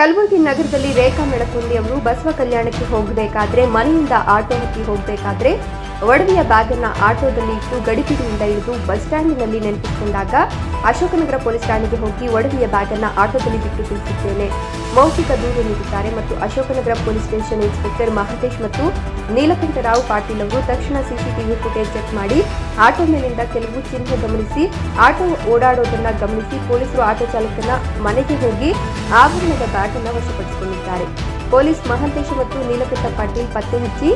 ಕಲಬುರಗಿ ನಗರದಲ್ಲಿ ರೇಖಾ ಮೆಳಕುಂದಿ ಅವರು ಬಸವ ಕಲ್ಯಾಣಕ್ಕೆ ಹೋಗಬೇಕಾದ್ರೆ ಮನೆಯಿಂದ ಆಟೋ ಹತ್ತಿ ಹೋಗಬೇಕಾದ್ರೆ ಒಡವೆಯ ಬ್ಯಾಗನ್ನು ಆಟೋದಲ್ಲಿ ಇಟ್ಟು ಗಡಿಬಿಡಿಯಿಂದ ಇಳಿದು ಬಸ್ ಸ್ಟ್ಯಾಂಡಿನಲ್ಲಿ ನೆನಪಿಸಿಕೊಂಡಾಗ ಅಶೋಕನಗರ ಪೊಲೀಸ್ ಠಾಣೆಗೆ ಹೋಗಿ ಒಡವೆಯ ಬ್ಯಾಗನ್ನ ಆಟೋದಲ್ಲಿ ಬಿಟ್ಟು ತಿಳಿಸಿದ್ದೇನೆ ಮೌಖಿಕ ದೂರು ನೀಡಿದ್ದಾರೆ ಮತ್ತು Ashoknagar police station inspector Mahantesh ಮತ್ತು ನೀಲಕಂಠರಾವ್ ಪಾಟೀಲ್ ಅವರು ತಕ್ಷಣ ಸಿಸಿಟಿವಿ ಫುಟೇಜ್ ಚೆಕ್ ಮಾಡಿ ಆಟೋ ಮೇಲಿಂದ ಕೆಲವು ಚಿಹ್ನೆ ಗಮನಿಸಿ ಆಟೋ ಓಡಾಡೋದನ್ನ ಗಮನಿಸಿ ಪೊಲೀಸರು ಆಟೋ ಚಾಲಕನ ಮನೆಗೆ ಹೋಗಿ ಆಭರಣದ ಬ್ಯಾಗ್ ಅನ್ನು ವಶಪಡಿಸಿಕೊಂಡಿದ್ದಾರೆ. ಪೊಲೀಸ್ ಮಹಂತೇಶ್ ಮತ್ತು ನೀಲಕಂಠ ಪಾಟೀಲ್ ಪತ್ತೆ ಹಚ್ಚಿ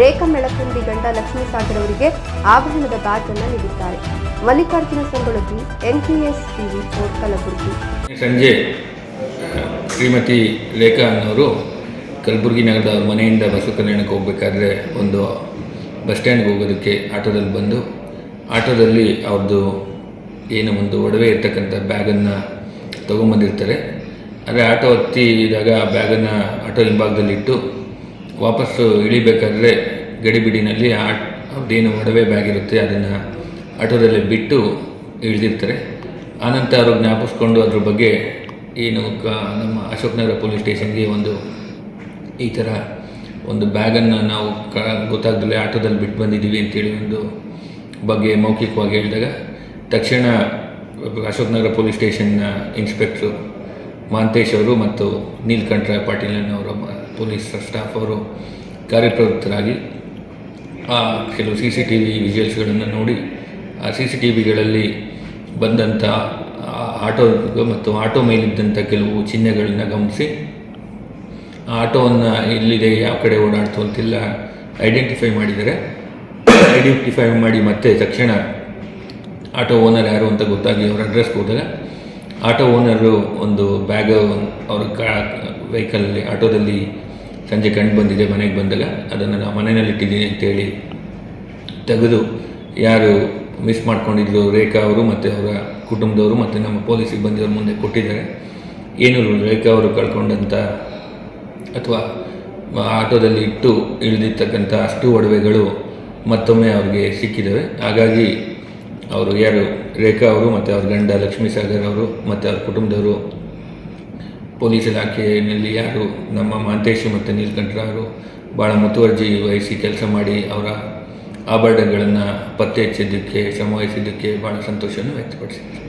ರೇಖಾ ಮೆಳಕುಂದಿ ಗಂಡ ಲಕ್ಷ್ಮೀ ಸಾಗರ್ ಅವರಿಗೆ ಆಭರಣದ ಬ್ಯಾಚ್ ಅನ್ನು ನೀಡಿದ್ದಾರೆ. ಮಲ್ಲಿಕಾರ್ಜುನ ಸಂಗೊಳಗಿ ಎನ್ಪಿಎಸ್ ಟಿವಿ ಕಲಬುರಗಿ ಸಂಜೆ ಶ್ರೀಮತಿ ರೇಖಾ ಅನ್ನೋರು ಕಲಬುರಗಿ ನಗರದ ಮನೆಯಿಂದ ಬಸು ಕಲ್ಯಾಣಕ್ಕೆ ಹೋಗಬೇಕಾದ್ರೆ ಒಂದು ಬಸ್ ಸ್ಟ್ಯಾಂಡ್ಗೆ ಹೋಗೋದಕ್ಕೆ ಆಟೋದಲ್ಲಿ ಬಂದು, ಆಟೋದಲ್ಲಿ ಅವ್ರದ್ದು ಏನು ಒಂದು ಒಡವೆ ಇರ್ತಕ್ಕಂಥ ಬ್ಯಾಗನ್ನು ತೊಗೊಂಬಂದಿರ್ತಾರೆ. ಆದರೆ ಆಟೋ ಹತ್ತಿದಾಗ ಆ ಬ್ಯಾಗನ್ನು ಆಟೋ ಹಿಂಭಾಗದಲ್ಲಿಟ್ಟು ವಾಪಸ್ಸು ಇಳಿಬೇಕಾದ್ರೆ ಗಡಿಬಿಡಿನಲ್ಲಿ ಆ ಅವ್ರದ್ದೇನು ಒಡವೆ ಬ್ಯಾಗ್ ಇರುತ್ತೆ ಅದನ್ನು ಆಟೋದಲ್ಲಿ ಬಿಟ್ಟು ಇಳಿದಿರ್ತಾರೆ. ಆನಂತರ ಅವರು ಜ್ಞಾಪಿಸ್ಕೊಂಡು ಅದ್ರ ಬಗ್ಗೆ ಏನು ಕ, ನಮ್ಮ ಅಶೋಕನಗರ ಪೊಲೀಸ್ ಸ್ಟೇಷನ್ಗೆ ಒಂದು ಈ ಥರ ಒಂದು ಬ್ಯಾಗನ್ನು ನಾವು ಕ, ಗೊತ್ತಾಗ್ದಲೇ ಆಟೋದಲ್ಲಿ ಬಿಟ್ಟು ಬಂದಿದ್ದೀವಿ ಅಂತೇಳಿ ಒಂದು ಬಗ್ಗೆ ಮೌಖಿಕವಾಗಿ ಹೇಳಿದಾಗ, ತಕ್ಷಣ ಅಶೋಕನಗರ ಪೊಲೀಸ್ ಸ್ಟೇಷನ್ನ ಇನ್ಸ್ಪೆಕ್ಟ್ರು ಮಹಾಂತೇಶ್ ಅವರು ಮತ್ತು ನೀಲಕಂಠರಾಯ್ ಪಾಟೀಲ್ ಅವರ ಪೊಲೀಸ್ ಸ್ಟಾಫ್ ಅವರು ಕಾರ್ಯಪ್ರವೃತ್ತರಾಗಿ ಆ ಕೆಲವು ಸಿ ಸಿ ಟಿ ವಿ ವಿಜುವಲ್ಸ್ಗಳನ್ನು ನೋಡಿ, ಆ ಸಿ ಸಿ ಟಿ ವಿಗಳಲ್ಲಿ ಬಂದಂಥ ಆಟೋ ಮತ್ತು ಆಟೋ ಮೇಲಿದ್ದಂಥ ಕೆಲವು ಚಿಹ್ನೆಗಳನ್ನು ಗಮನಿಸಿ, ಆ ಆಟೋವನ್ನು ಎಲ್ಲಿದೆ, ಯಾವ ಕಡೆ ಓಡಾಡ್ತು ಅಂತೆಲ್ಲ ಐಡೆಂಟಿಫೈ ಮಾಡಿದರೆ ಐಡೆಂಟಿಫೈ ಮಾಡಿ ಮತ್ತೆ ತಕ್ಷಣ ಆಟೋ ಓನರ್ ಯಾರು ಅಂತ ಗೊತ್ತಾಗಿ ಅವ್ರ ಅಡ್ರೆಸ್ಗೆ ಹೋದಾಗ ಆಟೋ ಓನರು ಒಂದು ಬ್ಯಾಗ್ ಅವ್ರ ಕಾ, ವೆಹಿಕಲಲ್ಲಿ, ಆಟೋದಲ್ಲಿ ಸಂಜೆ ಕಂಡು ಬಂದಿದೆ, ಮನೆಗೆ ಬಂದಾಗ ಅದನ್ನು ನಾವು ಮನೆಯಲ್ಲಿ ಇಟ್ಟಿದ್ದೀನಿ ಅಂತೇಳಿ ತೆಗೆದು ಯಾರು ಮಿಸ್ ಮಾಡ್ಕೊಂಡಿದ್ರು ರೇಖಾ ಅವರು ಮತ್ತು ಅವರ ಕುಟುಂಬದವರು ಮತ್ತು ನಮ್ಮ ಪೊಲೀಸ್ ಸಿಬ್ಬಂದಿಯವ್ರ ಮುಂದೆ ಕೊಟ್ಟಿದ್ದಾರೆ. ಏನು ರೇಖಾ ಅವರು ಕಳ್ಕೊಂಡಂಥ ಅಥವಾ ಆಟೋದಲ್ಲಿ ಇಟ್ಟು ಇಳಿದಿರ್ತಕ್ಕಂಥ ಅಷ್ಟು ಒಡವೆಗಳು ಮತ್ತೊಮ್ಮೆ ಅವ್ರಿಗೆ ಸಿಕ್ಕಿದ್ದಾವೆ. ಹಾಗಾಗಿ ಅವರು ಯಾರು ರೇಖಾ ಅವರು ಮತ್ತು ಅವ್ರ ಗಂಡ ಲಕ್ಷ್ಮೀ ಸಾಗರ್ ಅವರು ಮತ್ತು ಅವ್ರ ಕುಟುಂಬದವರು, ಪೊಲೀಸ್ ಇಲಾಖೆಯಲ್ಲಿ ಯಾರು, ನಮ್ಮ ಮಾಂತೇಶ್ ಮತ್ತು ನೀಲಕಂಠರವರು ಭಾಳ ಮುತುವರ್ಜಿ ವಹಿಸಿ ಕೆಲಸ ಮಾಡಿ ಅವರ ಆಭರಣಗಳನ್ನು ಪತ್ತೆ ಹಚ್ಚಿದ್ದಕ್ಕೆ ಶ್ರಮ ವಹಿಸಿದ್ದಕ್ಕೆ ಭಾಳ ಸಂತೋಷವನ್ನು ವ್ಯಕ್ತಪಡಿಸಿದ್ದಾರೆ